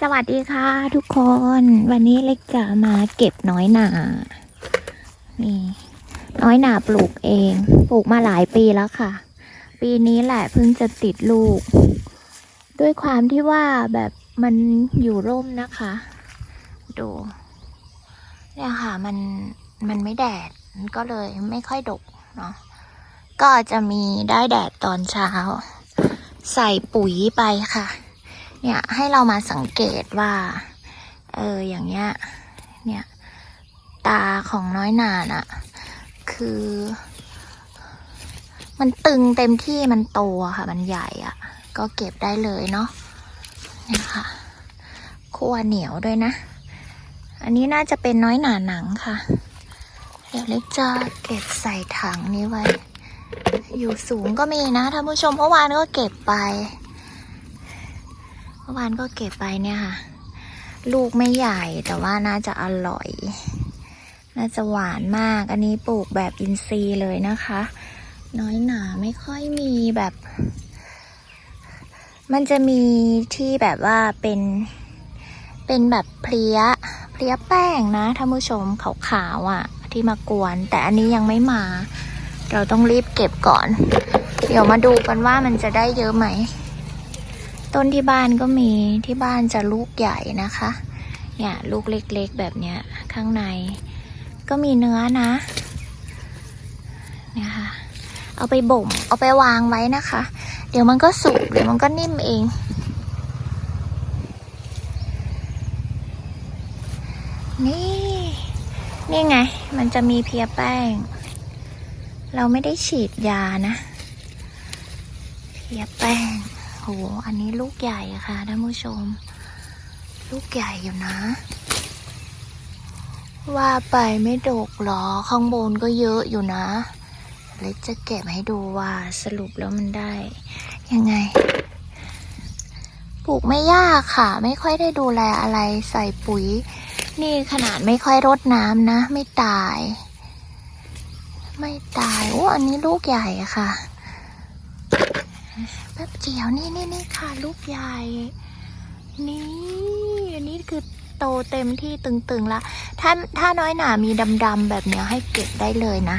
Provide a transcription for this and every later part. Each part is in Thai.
สวัสดีค่ะทุกคน วันนี้เล็กจะมาเก็บน้อยหนานี่น้อยหนาปลูกเอง ปลูกมาหลายปีแล้วค่ะ ปีนี้แหละเพิ่งจะติดลูก ด้วยความที่ว่าแบบมันอยู่ร่มนะคะ ดูเนี่ยค่ะมันมันไม่แดดก็เลยไม่ค่อยดกเนาะก็จะมีได้แดดตอนเช้า ใส่ปุ๋ยไปค่ะ เนี่ยให้เรามาสังเกตว่า เอออย่างเงี้ย เนี่ย ตาของน้อยหนาน่ะ คือ มันตึงเต็มที่มันโตค่ะ มันใหญ่อะก็เก็บได้เลยเนาะเนี่ยค่ะคั่วเหนียวด้วยนะ อันนี้น่าจะเป็นน้อยหนาหนังค่ะ เดี๋ยวเล็กจะเก็บใส่ถังนี้ไว้ อยู่สูงก็มีนะท่านผู้ชมเมื่อวานก็เก็บไป เมื่อวานก็เก็บไปเนี่ยค่ะ ลูกไม่ใหญ่แต่ว่าน่าจะอร่อย น่าจะหวานมาก อันนี้ปลูกแบบอินทรีย์เลยนะคะ น้อยหนาไม่ค่อยมีแบบ มันจะมีที่แบบว่าเป็นเป็นแบบเพลียเพลียแป้งนะท่านผู้ชมขาวๆอะ่ะ ที่มากวน แต่อันนี้ยังไม่มา เราต้องรีบเก็บก่อน เดี๋ยวมาดูกันว่ามันจะได้เยอะไหม ต้นที่บ้านก็มีที่บ้านจะลูกใหญ่นะคะ เนี่ยลูกเล็กๆแบบเนี้ยข้างใน ก็มีเนื้อนะเนี่ยค่ะเอาไปบ่ม เอาไปวางไว้นะคะ เดี๋ยวมันก็สุกเดี๋ยวมันก็นิ่มเองนี่ นี่ไง มันจะมีเพียแป้ง เราไม่ได้ฉีดยานะ เพียแป้ง โห อันนี้ลูกใหญ่อะค่ะท่านผู้ชม ลูกใหญ่อยู่นะ ว่าไปไม่ดกหรอ ข้างบนก็เยอะอยู่นะ เล็กจะเก็บให้ดูว่าสรุปแล้วมันได้ ยังไง ปลูกไม่ยากค่ะ ไม่ค่อยได้ดูแลอะไรใส่ปุ๋ย นี่ขนาดไม่ค่อยรดน้ำนะ ไม่ตาย ไม่ตาย โอ้ อันนี้ลูกใหญ่ค่ะ แป๊บเดียวนี่นี่นี่ค่ะ ลูกใหญ่ นี่อันนี้คือโตเต็มที่ตึงๆแล้วถ้าถ้าน้อยหนามีดำๆแบบนี้ให้เก็บได้เลยนะ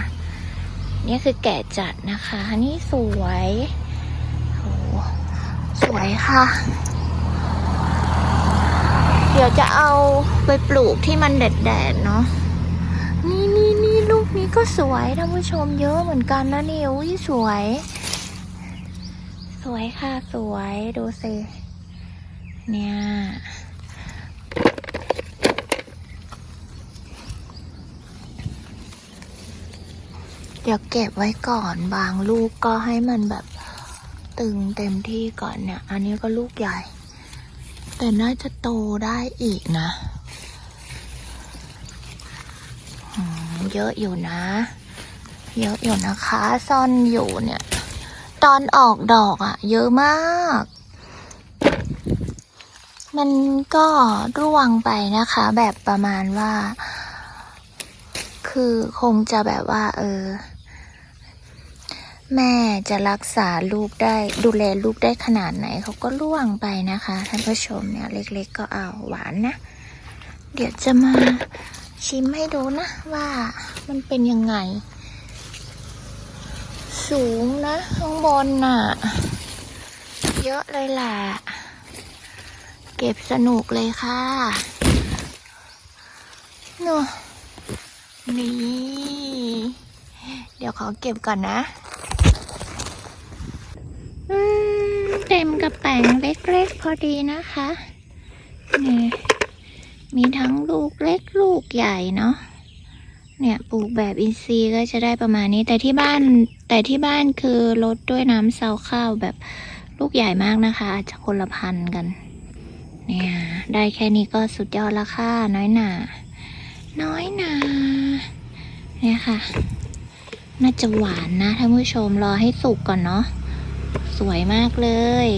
นี่คือแก่จัดนะคะ นี่สวยโอ้สวยค่ะ เดี๋ยวจะเอาไปปลูกที่มันแดดๆเนาะนี่นี่นี่ลูกนี้ก็สวยท่านผู้ชมเยอะเหมือนกันนะนี่อุ้ยสวย สวยค่ะสวยดูสิเนี่ยเดี๋ยวเก็บไว้ก่อนบางลูกก็ให้มันแบบตึงเต็มที่ก่อนเนี่ย อันนี้ก็ลูกใหญ่ แต่น่าจะโตได้อีกนะเยอะอยู่นะ เยอะอยู่นะคะ ซ่อนอยู่เนี่ย ตอนออกดอกอะ่ะ เยอะมาก มันก็ร่วงไปนะคะ แบบประมาณว่า คือคงจะแบบว่า เออ แม่จะรักษาลูกได้ดูแลลูกได้ขนาดไหน เขาก็ล่วงไปนะคะ ท่านผู้ชมเนี่ย เล็ก ๆ ก็เอาหวานนะ เดี๋ยวจะมาชิมให้ดูนะว่ามันเป็นยังไง สูงนะข้างบนน่ะ เยอะเลยแหละ เก็บสนุกเลยค่ะเนอะนี่ เดี๋ยวขอเก็บก่อนนะเต็มกระแป๋งเล็กๆพอดีนะคะ นี่ มีทั้งลูกเล็กลูกใหญ่เนาะ เนี่ยปลูกแบบอินทรีย์ก็จะได้ประมาณนี้ แต่ที่บ้านแต่ที่บ้านคือลดด้วยน้ำเซาข้าวแบบลูกใหญ่มากนะคะ อาจจะคนละพันกัน เนี่ยได้แค่นี้ก็สุดยอดละค่ะน้อยหนาน้อยหนาเนี่ยค่ะ น่าจะหวานนะท่านผู้ชมรอให้สุกก่อนเนาะสวยมากเลย